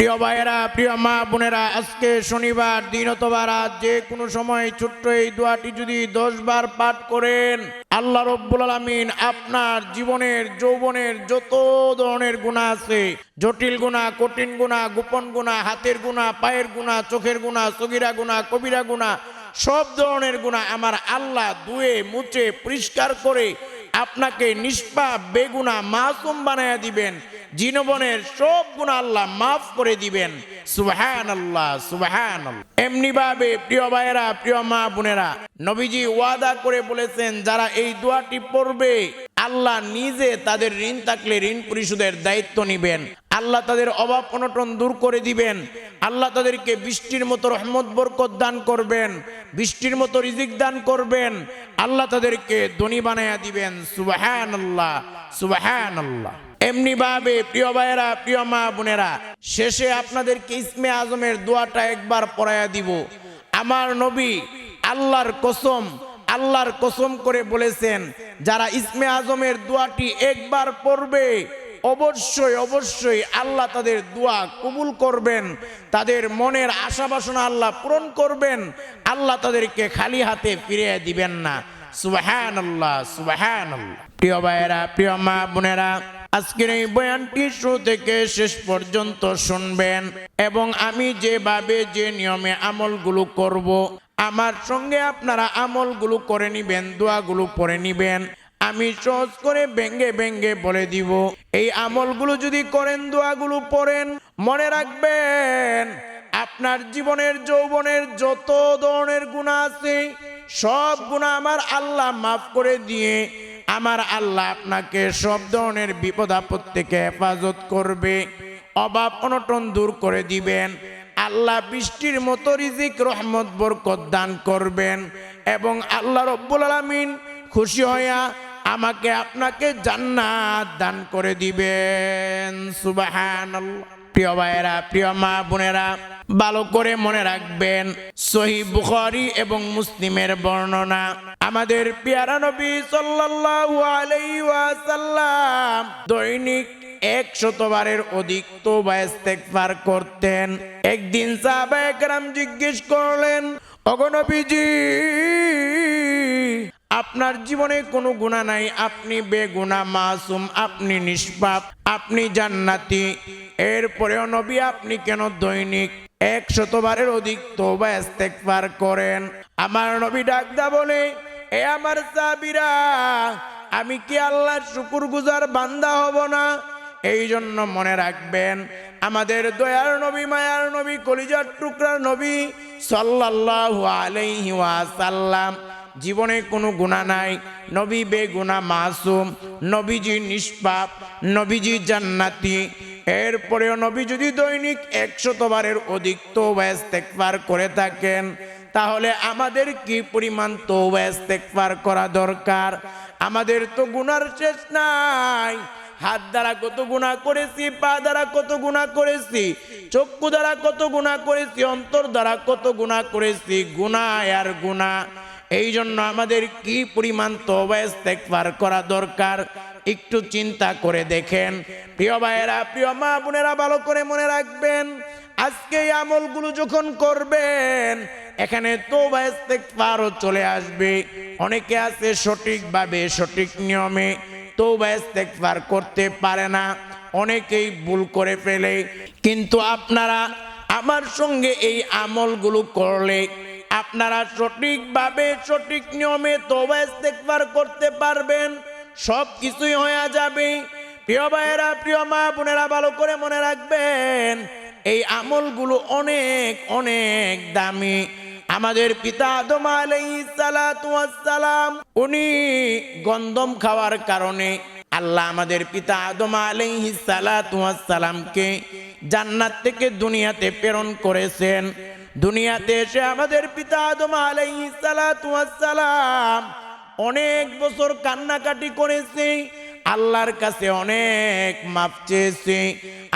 প্রিয় ভাইয়েরা, প্রিয় মা বোনেরা, আজকে শনিবার দিন অথবা রাত যে কোনো সময় ছোট্ট এই দোয়াটি যদি দশ বার পাঠ করেন, আল্লাহ রব্বুল আলমিন আপনার জীবনের, যৌবনের যত ধরনের গুণা আছে, জটিল গুণা কঠিন গুণা গোপন গুণা হাতের গুণা পায়ের গুণা চোখের গুণা সগিরা গুণা কবিরা গুণা সব ধরনের গুণা আমার আল্লাহ ধুয়ে, মুছে, পরিষ্কার করে আপনাকে নিষ্পা, বেগুনা, মাসুম বানায়া দিবেন। জিনবনের সব গুণ আল্লাহ মাফ করে দিবেন। সুবহান আল্লাহ সুবহান এমনি ভাবে প্রিয় ভাইয়েরা, প্রিয় মা বোনেরা, নবীজি ওয়াদা করে বলেছেন, যারা এই দোয়াটি পড়বে, আল্লাহ নিজে তাদের ঋণ থাকলে ঋণ পরিশোধের দায়িত্ব নিবেন। আল্লাহ তাদের অভাব অনটন দূর করে দিবেন। আল্লাহ তাদেরকে বৃষ্টির মতো রহমত, বরকত দান করবেন। বৃষ্টির মতো রিজিক দান করবেন। আল্লাহ তাদেরকে ধনী বানায়া দিবেন। সুবাহান আল্লাহ সুবাহান আল্লাহ এমনি ভাবে প্রিয় ভাইয়েরা, প্রিয় মা বোনেরা, শেষে আপনাদেরকে ইসমে আজমের দোয়াটা একবার পড়ায়া দিব। আমার নবী আল্লাহর কসম আল্লাহর কসম করে বলেছেন, যারা ইসমে আজমের দোয়াটি একবার পড়বে অবশ্যই অবশ্যই আল্লাহ তাদের দোয়া কবুল করবেন, তাদের মনের আশা বাসনা আল্লাহ পূরণ করবেন, আল্লাহ তাদেরকে খালি হাতে ফিরিয়ে দিবেন না। সুবাহান আল্লাহ সুবাহান প্রিয় ভাইয়েরা, প্রিয় মা বোনেরা, আজকের এই বয়ানটি শুরু থেকে শেষ পর্যন্ত শুনবেন এবং আমি যেভাবে যে নিয়মে আমলগুলো করব, আমার সঙ্গে আপনারা আমলগুলো করে নিবেন, দোয়াগুলো পড়ে নিবেন আমি সহজ করে ব্যঙ্গে ব্যঙ্গে বলে দিব। এই আমলগুলো যদি করেন, দোয়াগুলো পড়েন, মনে রাখবেন আপনার জীবনের, যৌবনের যত ধরনের গুণা আছে, সব গুণা আমার আল্লাহ মাফ করে দিয়ে আমার আল্লাহ আপনাকে সব ধরনের বিপদ আপদ থেকে হেফাজত করবে, অভাব অনটন দূর করে দিবেন, আল্লাহ বৃষ্টির মতো রিজিক, রহমত, বরকত দান করবেন এবং আল্লাহ রব্বুল আলমিন খুশি হইয়া আমাকে আপনাকে জান্নাত দান করে দিবেন। সুবাহান প্রিয় ভাইয়েরা, প্রিয় মা বোনেরা, ভালো করে মনে রাখবেন, সহি এবং মুসলিমের বর্ণনা আমাদের পিয়ারা নবী সাল্লাল্লাহু দৈনিক এক শতবারের অধিক তোবা ইস্তেগফার করতেন। একদিন সাহাবা একরাম জিজ্ঞেস করলেন অগনবীজি আপনার জীবনে কোনো গুণা নাই। আপনি বেগুনা মাসুম, আপনি নিষ্পাপ, আপনি জান্নাতি। এরপরেও নবী, আপনি কেন দৈনিক এক শতবারের অধিক তোবা ইস্তেগফার করেন? আমার নবী ডাকদা বলে, এ আমার সাবিরা আমি কি আল্লাহর শুকুর গুজার বান্দা হব না? এই জন্য মনে রাখবেন, আমাদের দয়ার নবী, মায়ার নবী, কলিজার টুকরার নবী সাল্লাল্লাহু আলাইহি ওয়াসাল্লাম জীবনে কোনো গুণা নাই। নবী বেগুনা মাসুম, নবীজি নিষ্পাপ, নবীজি জান্নাতি। এরপরেও নবী যদি দৈনিক একশতবারের অধিক তৌবা ইস্তেগফার করে থাকেন, তাহলে আমাদের কি পরিমাণ তৌবা ইস্তেগফার করা দরকার? আমাদের তো গুনার শেষ নাই। হাত দ্বারা কত গুণা করেছি, পা দ্বারা কত গুণা করেছি, চক্ষু দ্বারা কত গুণা করেছি, অন্তর দ্বারা কত গুণা করেছি গুণা আর গুণা এই জন্য আমাদের কি পরিমাণ তবা ইস্তেগফার করা দরকার? একটু চিন্তা করে দেখেন। প্রিয় ভাইয়েরা, প্রিয় মা বোনেরা, ভালো করে মনে রাখবেন, আজকে এই আমলগুলো যখন করবেন, এখানে তোবা ইস্তেগফারও চলে আসবে। অনেকে আছে সঠিকভাবে, সঠিক নিয়মে তৌবা ইস্তেগফার করতে পারে না। অনেকেই ভুল করে ফেলে। কিন্তু আপনারা আমার সঙ্গে এই আমলগুলো করলে আপনারা সঠিকভাবে, সঠিক নিয়মে তৌবা ইস্তেগফার করতে পারবেন। সব কিছুই হয়ে যাবে। প্রিয় ভাইয়েরা, প্রিয় মা বোনেরা, ভালো করে মনে রাখবেন, এই আমলগুলো অনেক অনেক দামি। আমাদের পিতা আদম আলাইসালাম উনি গন্ধম খাওয়ার কারণে আল্লাহ আমাদের পিতা আদম আলাইসালামকে জান্নাত থেকে দুনিয়াতে প্রেরণ করেছেন। দুনিয়াতে এসে আমাদের পিতা আদম আলাইসালাম অনেক বছর কান্নাকাটি করেছে, আল্লাহর কাছে অনেক মাপ চেয়েছে।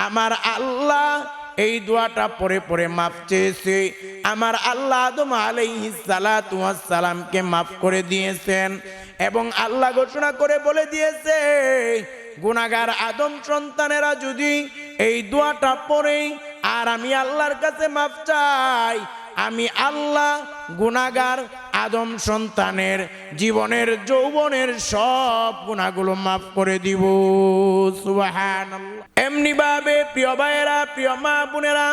আমার আল্লাহ এই দোয়াটা পরে পরে মাফ চেয়েছে। আমার আল্লাহ আদম আলাইসালামকে মাফ করে দিয়েছেন এবং আল্লাহ ঘোষণা করে বলে দিয়েছে গুণাগার আদম সন্তানেরা যদি এই দোয়াটা পড়ে আর আমি আল্লাহর কাছে মাফ চাই। আমি আল্লাহ গুনাগার আদম সন্তানের, জীবনের, যৌবনের সব গুণাগুলো মাফ করে দিব। সুবাহান এমনি ভাবে প্রিয় ভাইয়েরা, প্রিয় মা বোনেরা,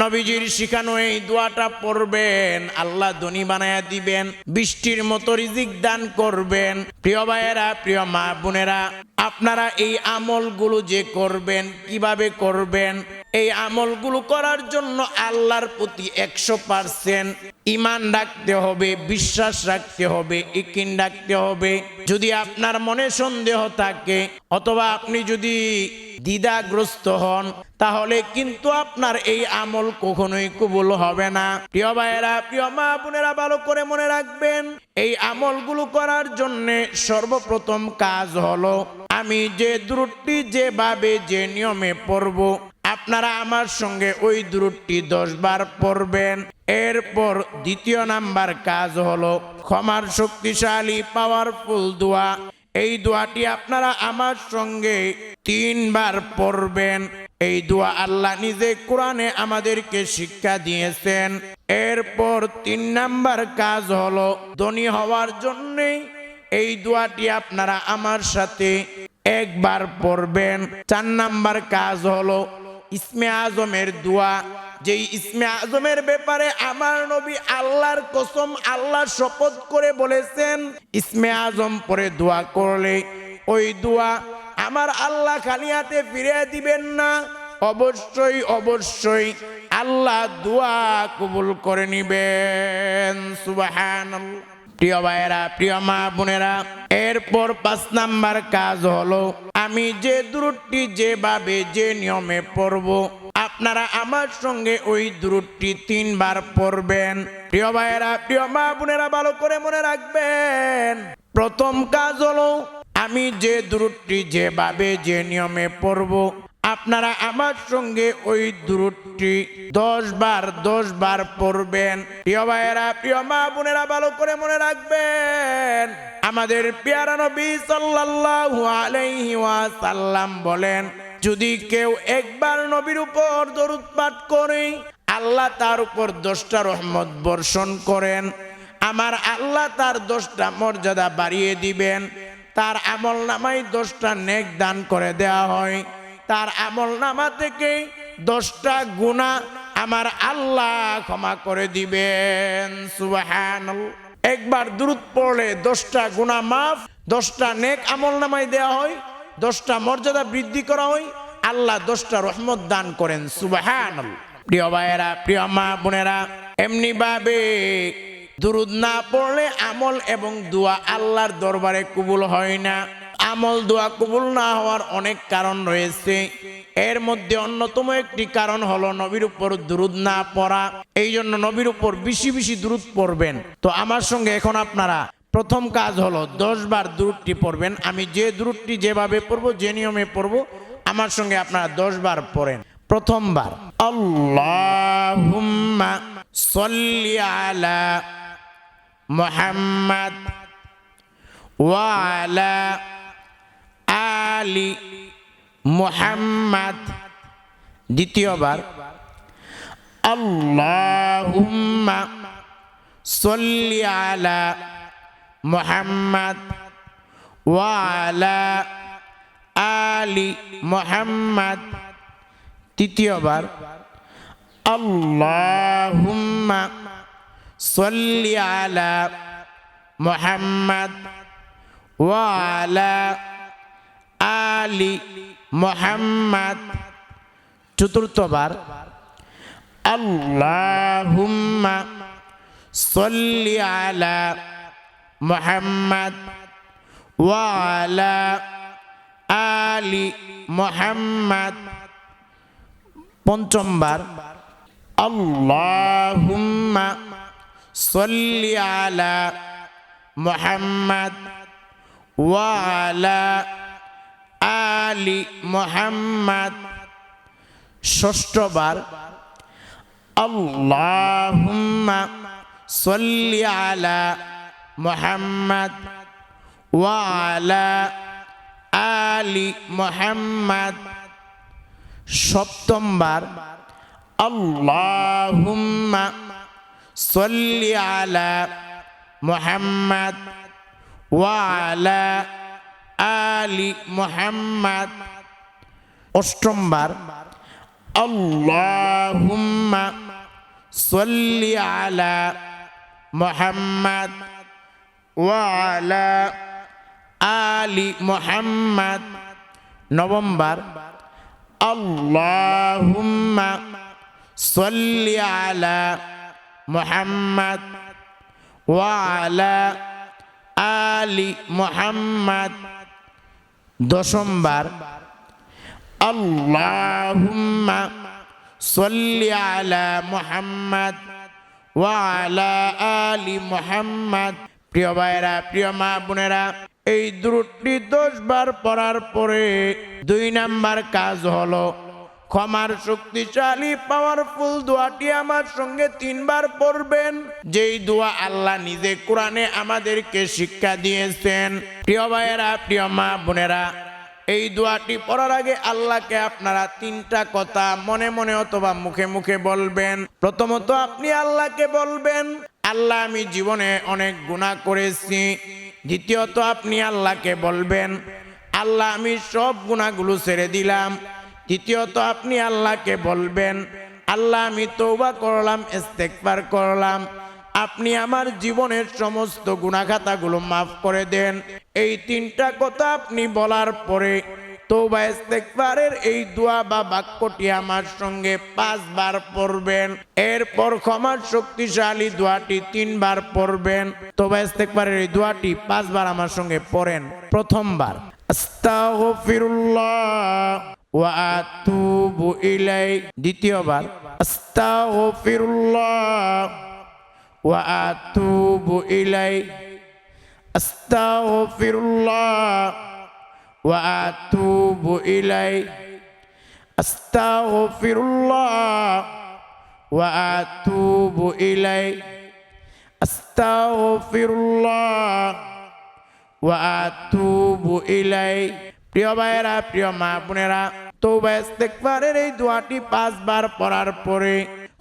নবীজির শিখানো এই দোয়াটা পড়বেন, আল্লাহ ধনী বানায়া দিবেন, বৃষ্টির মতো রিজিক দান করবেন। প্রিয় ভাইয়েরা, প্রিয় মা বোনেরা, আপনারা এই আমলগুলো যে করবেন, কীভাবে করবেন এই আমলগুলো করার জন্য আল্লাহর প্রতি একশো পার্সেন্ট ইমান রাখতে হবে, বিশ্বাস রাখতে হবে, ইকিন রাখতে হবে। যদি আপনার মনে সন্দেহ থাকে অথবা আপনি যদি দ্বিধাগ্রস্ত হন, তাহলে কিন্তু আপনার এই আমল কখনোই কবুল হবে না। প্রিয় ভাইয়েরা, প্রিয় মা বোনেরা, ভালো করে মনে রাখবেন, এই আমলগুলো করার জন্যে সর্বপ্রথম কাজ হলো, আমি যে দ্রুটটি যেভাবে যে নিয়মে পড়ব আপনারা আমার সঙ্গে ওই দ্রুটটি দশ বার পড়বেন। এরপর দ্বিতীয় নাম্বার কাজ হলো ক্ষমার শক্তিশালী পাওয়ারফুল দোয়া। এই দোয়াটি আপনারা আমার সঙ্গে তিনবার পড়বেন। এই দোয়া আল্লাহ নিজে কোরআনে আমাদেরকে শিক্ষা দিয়েছেন। এরপর তিন নাম্বার কাজ হলো ধনী হওয়ার জন্যে এই দোয়াটি আপনারা আমার সাথে একবার পড়বেন। চার নাম্বার কাজ হলো ইসমে আজমের দোয়া, যেই ইসমে আজমের ব্যাপারে আমার নবী আল্লাহর কসম, আল্লাহ শপথ করে বলেছেন, ইসমে আজম পরে দোয়া করলে ওই দোয়া আমার আল্লাহ খালি হাতে ফিরে দিবেন না। অবশ্যই অবশ্যই আল্লাহ দোয়া কবুল করে নিবেন। সুবাহান প্রিয় ভাইয়েরা, প্রিয় মা বোনেরা, এরপর পাঁচ নাম্বার কাজ হলো, আমি যে দূরটি যেভাবে যে নিয়মে পড়ব, আপনারা আমার সঙ্গে ওই দূরটি তিনবার পড়বেন। প্রিয় ভাইয়েরা, প্রিয় মা বোনেরা, ভালো করে মনে রাখবেন। প্রথম কাজ হলো, আমি যে দূরটি যেভাবে যে নিয়মে পড়ব আপনারা আমার সঙ্গে ওই দূরটি দশ বার দশ বার পড়বেন। প্রিয় ভাইয়েরা, প্রিয় মা বোনেরা, ভালো করে মনে রাখবেন, আমাদের পেয়ারা নবী সাল্লাল্লাহু আলাইহি ওয়াসাল্লাম বলেন, যদি কেউ একবার নবীর উপর দরুদ পাঠ করে, আল্লাহ তার উপর দশটা রহমত বর্ষণ করেন। আমার আল্লাহ তার দশটা মর্যাদা বাড়িয়ে দিবেন। তার আমল নামাই দশটা নেক দান করে দেওয়া হয়। তার আমল নামা থেকে দশটা গুণা আমার আল্লাহ ক্ষমা করে দিবেন। সুবাহান একবার দূরত পড়লে দশটা গুণা মাফ, দশটা নেক আমল নামাই দেওয়া হয়, দশটা মর্যাদা বৃদ্ধি করা হয়, আল্লাহ দশটা রহমত দান করেন। সুবাহান প্রিয় ভাইয়েরা, প্রিয় মা বোনেরা এমনি ভাবে দুরুদ না পড়লে আমল এবং দোয়া আল্লাহর দরবারে কবুল হয় না। আমল দোয়া কবুল না হওয়ার অনেক কারণ রয়েছে। এর মধ্যে অন্যতম একটি কারণ হলো নবীর উপর দুরুদ না পড়া। এই জন্য নবীর উপর বেশি বেশি দুরুদ পড়বেন। তো আমার সঙ্গে এখন আপনারা, প্রথম কাজ হলো দশ বার দূরটি পড়বেন। আমি যে দূরটি যেভাবে পড়ব, যে নিয়মে পড়ব, আমার সঙ্গে আপনারা দশ বার পড়েন। প্রথমবার মুহাম্মাদ ওয়ালা আলি মুহাম্মাদ। দ্বিতীয়বার, আল্লাহুম্মা সল্লি আলা মুহাম্মাদ ওয়ালা আলি মুহাম্মাদ। তৃতীয়বার, আল্লাহুম্মা সল্লি আলা মুহাম্মাদ ওয়ালা আলি মুহাম্মাদ। চতুর্থবার, আল্লাহুম্মা সল্লি আলা মুহাম্মাদ ওয়ালা আলি মুহাম্মাদ। পঞ্চমবার, আল্লাহুম্মা সল্লি আলা মুহাম্মাদ ওয়ালা আলি মুহাম্মাদ। ষষ্ঠবার আল্লাহুম্মা সল্লি আলা মুহাম্মাদ ওয়ালা আলি মুহাম্মাদ। সপ্তমবার আল্লাহুম্মা সাল্লি আলা মুহাম্মাদ ওয়া আলা মুহাম্মাদ। অষ্টমবার আল্লাহুম্মা সাল্লি আলা মুহাম্মাদ ওয়া আলা মুহাম্মাদ। নবমবার আল্লাহুম্মা সাল্লি আলা মুহাম্মাদ ওয়া আলা আলি মুহাম্মাদ। দশমবার, আল্লাহুম্মা সাল্লি আলা মুহাম্মাদ ওয়া আলা মুহাম্মাদ। প্রিয় ভাইরা প্রিয় মা বোনেরা, এই দ্রুটটি দশবার পড়ার পরে দুই নাম্বার কাজ হলো ক্ষমার শক্তিশালী পাওয়ারফুল দোয়াটি আমার সঙ্গে তিনবার পড়বেন। যেই দোয়া আল্লাহ নিজে কোরআনে আমাদেরকে শিক্ষা দিয়েছেন। প্রিয় ভাইয়েরা, প্রিয় মা বোনেরা, এই দোয়াটি পড়ার আগে আল্লাহকে আপনারা তিনটা কথা মনে মনে অথবা মুখে মুখে বলবেন। প্রথমত, আপনি আল্লাহকে বলবেন, আল্লাহ, আমি জীবনে অনেক গুণা করেছি। দ্বিতীয়ত, আপনি আল্লাহকে বলবেন, আল্লাহ, আমি সব গুণাগুলো ছেড়ে দিলাম। তৃতীয়ত আপনি আল্লাহকে বলবেন, আল্লাহ, আমি তৌবা করলাম ইস্তেকবার করলাম। আপনি আমার জীবনের সমস্ত গুণাখাতাগুলো মাফ করে দেন। এই তিনটা কথা আপনি বলার পরে তৌবা ইস্তেকবারের এই দোয়া বা বাক্যটি আমার সঙ্গে পাঁচবার পড়বেন। এরপর ক্ষমার শক্তিশালী দোয়াটি তিনবার পড়বেন। তৌবা ইস্তেকবারের এই দোয়াটি পাঁচবার আমার সঙ্গে পড়েন প্রথমবার। আস্তাগফিরুল্লাহ। ওয়া আতুবু ইলাই দ্বিতীয়বার। আস্তাগফিরুল্লাহ। ওয়া আতুবু ইলাই আস্তাগফিরুল্লাহ। ওয়া আতুবু ইলাই আস্তাগফিরুল্লাহ। ওয়া আতুবু ইলাই আস্তাগফিরুল্লাহ। ওয়া আতুবু ইলাই প্রিয় ভাইয়েরা, প্রিয় মা বোনেরা তৌবা ইস্তেকবারের এই দোয়াটি পাঁচবার পড়ার পরে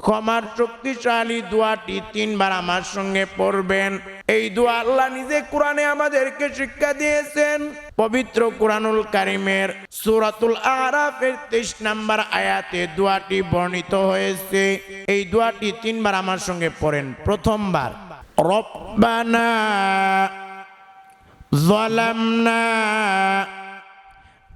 ক্ষমার শক্তিশালী দোয়াটি তিনবার আমার সঙ্গে পড়বেন। এই দোয়া আল্লাহ নিজে কোরআনে আমাদেরকে শিক্ষা দিয়েছেন। পবিত্র কোরআনুল কারিমের সুরাতুল আরাফের তেইশ নাম্বার আয়াতে দোয়াটি বর্ণিত হয়েছে। এই দোয়াটি তিনবার আমার সঙ্গে পড়েন। প্রথমবার, রব্বানা জলামনা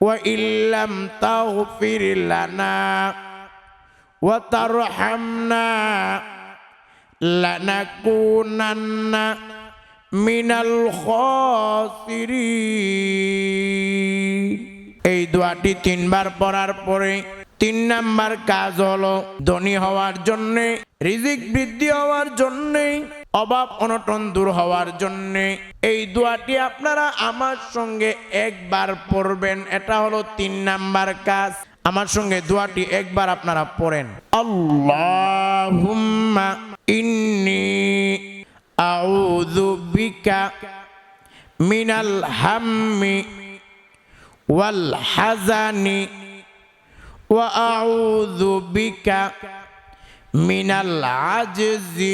وإن لم تغفر لنا وترحمنا لنكونن من الخاسرين এই দোয়াটি তিনবার পড়ার পরে তিন নাম্বার কাজ হলো ধনী হওয়ার জন্যে রিজিক বৃদ্ধি হওয়ার জন্যে অভাব অনটন দূর হওয়ার জন্যে। এই দোয়াটি আপনারা আমার সঙ্গে একবার পড়বেন। এটা হলো তিন নাম্বার কাজ। আমার সঙ্গে দোয়াটি একবার আপনারা পড়েন। আল্লাহুম্মা ইন্নি আউযু বিকা মিনাল হাম্মি ওয়াল হাজানি ওয়া আউযু বিকা মিনাল আজজি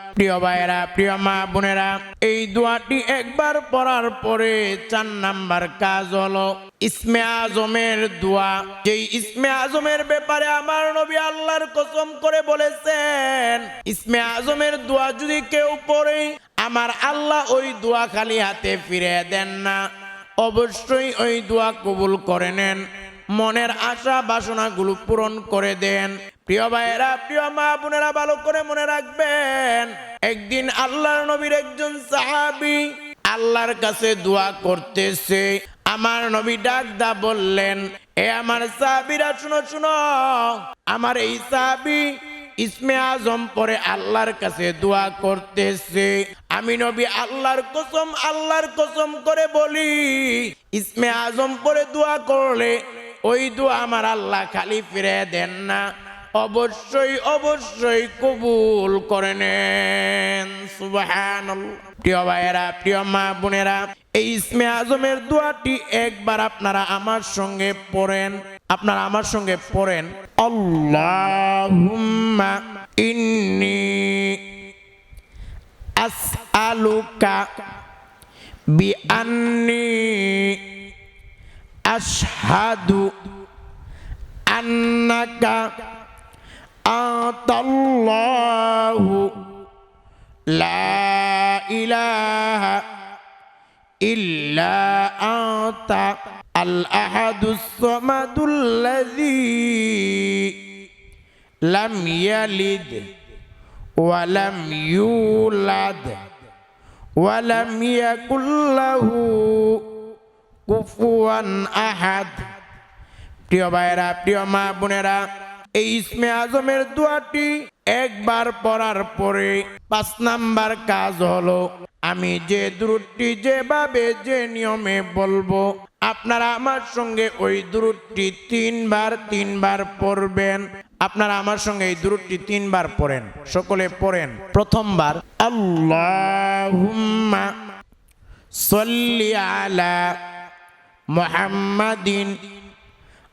প্রিয় ভাইয়েরা, প্রিয় মা বোনেরা, এই দোয়াটি একবার পড়ার পরে চার নাম্বার কাজ হলো ইসমে আজমের দোয়া। যেই ইসমে আজমের ব্যাপারে আমার নবী আল্লাহর কসম করে বলেছেন, ইসমে আজমের দোয়া যদি কেউ পড়ে, আমার আল্লাহ ওই দোয়া খালি হাতে ফিরে দেন না। অবশ্যই ওই দোয়া কবুল করে নেন, মনের আশা বাসনাগুলো পূরণ করে দেন। প্রিয় ভাইয়েরা, প্রিয় মা বোনেরা, ভালো করে মনে রাখবেন, একদিন আল্লাহর নবীর একজন সাহাবি আল্লাহর কাছে দোয়া করতেছে। আমার নবী ডাক দা বললেন, এ আমার সাহাবিরা, শুনো শুনো, আমার এই সাহাবি ইসমে আজম পরে আল্লাহর কাছে দোয়া করতেছে। আমি নবী আল্লাহর কসম আল্লাহর কসম করে বলি, ইসমে আজম পরে দোয়া করলে ওই দোয়া আমার আল্লাহ খালি ফিরে দেন না। অবশ্যই অবশ্যই কবুল করে নেন। সুবহানাল্লাহ। প্রিয় ভাইয়েরা, প্রিয় মা বোনেরা, এই ইসমে আজমের দোয়াটি একবার আপনারা আমার সঙ্গে পড়েন। আপনারা আমার সঙ্গে পড়েন। আল্লাহুম্মা ইন্নি আসআলুকা বিআন্নি আশহাদু আন্নাকা আতাল্লাহু লা ইলাহা ইল্লা আতা আল আহাদুস সামাদুল্লাযী লাম ইয়ালিদ ওয়া লাম ইউলাদ ওয়া লাম কুফুয়ান আহাদ প্রিয় ভাইয়েরা, প্রিয় মা বোনেরা এই ইসমে আজমের দোয়াটি একবার পড়ার পরে পাঁচ নাম্বার কাজ হলো, আমি যে দ্রুটটি যেভাবে যে নিয়মে বলব, আপনারা আমার সঙ্গে ওই দ্রুটটি তিনবার তিনবার পড়বেন। আপনারা আমার সঙ্গে এই দ্রুটটি তিনবার পড়েন, সকলে পড়েন। প্রথমবার, আল্লাহুম্মা সল্লি আলা মুহাম্মাদিন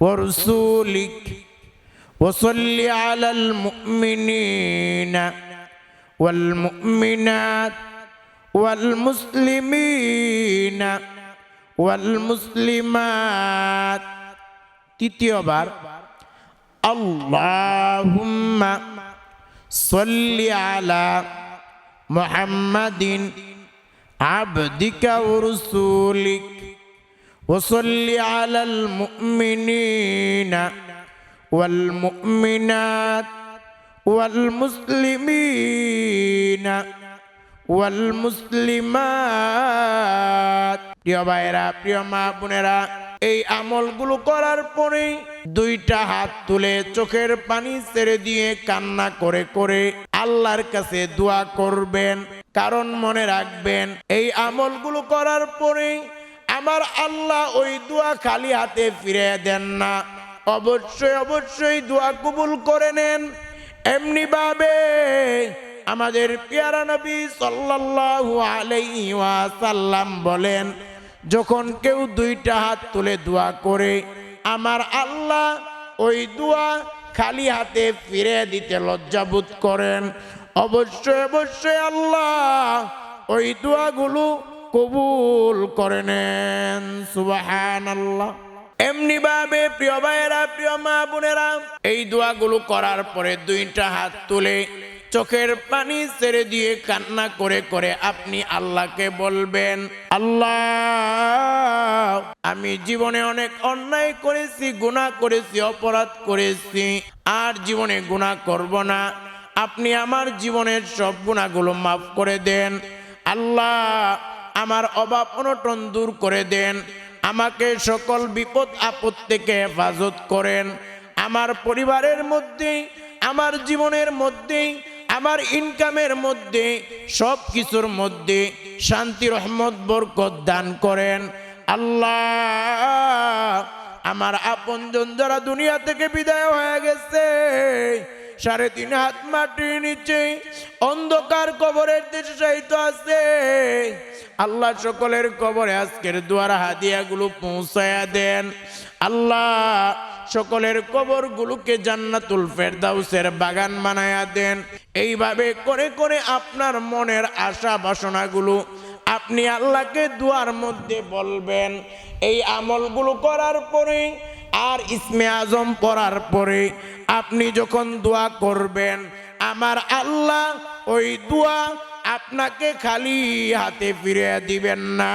ورسولك وصل على المؤمنين والمؤمنات والمسلمين والمسلمات তৃতীয়বার আল্লাহুম্মা صل على محمد عبدك ورسولك وصل على المؤمنين والمؤمنات والمسلمين والمسلمات প্রিয় ভাইরা প্রিয় মা বোনেরা এই আমলগুলো করার পরে দুইটা হাত তুলে চোখের পানি ছেড়ে দিয়ে কান্না করে করে আল্লাহর কাছে দোয়া করবেন কারণ মনে রাখবেন এই আমলগুলো করার পরে আমার আল্লাহ ওই দোয়া খালি হাতে ফিরে দেন না। অবশ্যই অবশ্যই দোয়া কবুল করে নেন। এমনি ভাবে আমাদের পেয়ারা নবী সাল্লাল্লাহু আলাইহি ওয়াসাল্লাম বলেন, যখন কেউ দুইটা হাত তুলে দোয়া করে, আমার আল্লাহ ওই দোয়া খালি হাতে ফিরে দিতে লজ্জাবোধ করেন। অবশ্যই অবশ্যই আল্লাহ ওই দোয়াগুলো কবুল করে নেন সুবাহান আল্লাহ এমনি ভাবে প্রিয় ভাইয়েরা, প্রিয় মা বোনেরা, এই দোয়াগুলো করার পরে দুইটা হাত তুলে চোখের পানি ছেড়ে দিয়ে কান্না করে করে আপনি আল্লাহকে বলবেন, আল্লাহ, আমি জীবনে অনেক অন্যায় করেছি, গুনাহ করেছি, অপরাধ করেছি, আর জীবনে গুনাহ করব না। আপনি আমার জীবনের সব গুণাগুলো মাফ করে দেন। আল্লাহ আমার অভাব অনটন দূর করে দেন। আমাকে সকল বিপদ আপদ থেকে হেফাজত করেন। আমার পরিবারের মধ্যেই আমার জীবনের মধ্যেই আমার ইনকামের মধ্যে সব কিছুর মধ্যে শান্তি, রহমত, বরকত দান করেন। আল্লাহ আমার আপনজন যারা দুনিয়া থেকে বিদায় হয়ে গেছে, সাড়ে তিন হাত মাটির নিচে অন্ধকার কবরের দেশে সাহিত্য আছে। আল্লাহ সকলের কবরে আজকের দুয়ার হাদিয়াগুলো পৌঁছায়া দেন। আল্লাহ সকলের কবরগুলোকে জান্নাতুল ফেরদাউসের বাগান বানায়া দেন। এইভাবে করে করে আপনার মনের আশা বাসনাগুলো আপনি আল্লাহকে দুয়ার মধ্যে বলবেন। এই আমলগুলো করার পরে আর ইসমে আজম পড়ার পরে আপনি যখন দোয়া করবেন, আমার আল্লাহ ওই দোয়া আপনাকে খালি হাতে ফিরে দিবেন না।